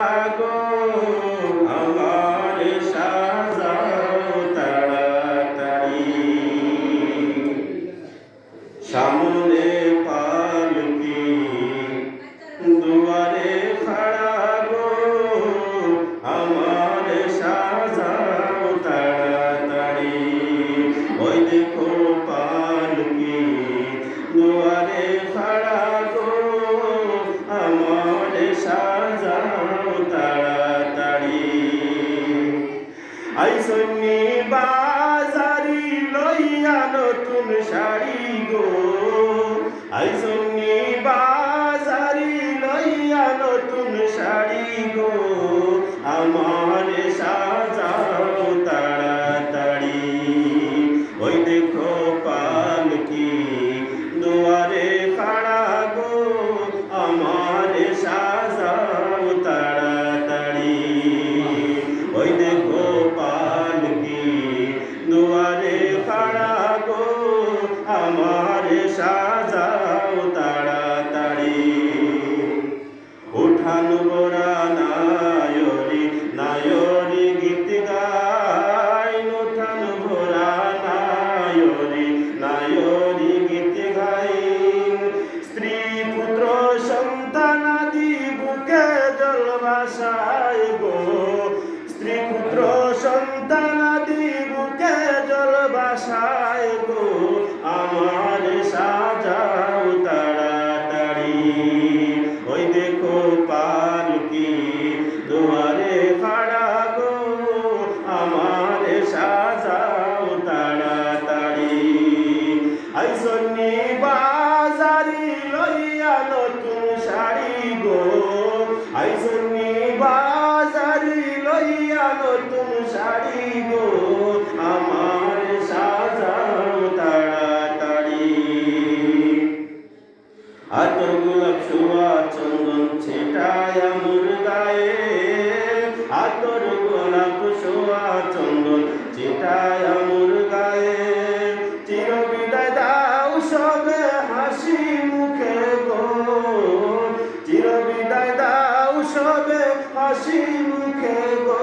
গো আইসন্নি বাজারি লইয়া নতুন শাড়ি গো। আইসনি বাজারি লইয়া নতুন শাড়ি গো। আমার সাজাও তাড়াতাড়ি। ওই দেখো ভাসায় গো স্ত্রী পুত্র সন্তানাদি বুকে জল ভাসায় গো আমার সাজাও তাড়াতাড়ি। ওই দেখো পালকি দুয়ারে খাড়া গো। আমার সাজাও তাড়াতাড়ি। আইসন্নি বাজারি লইয়া নতুন শাড়ি শাড়ি গো আমার সাজাও তাড়াতাড়ি। গোলাপ শোয়া চন্দন ছেটায় আমুর গায়ে। গোলাপ শোয়া চন্দন ছেটায় আমুর গায়ে। দাও সবে হাসি মুখে গো। চির বিদায় দাও সবে হাসি মুখে গো।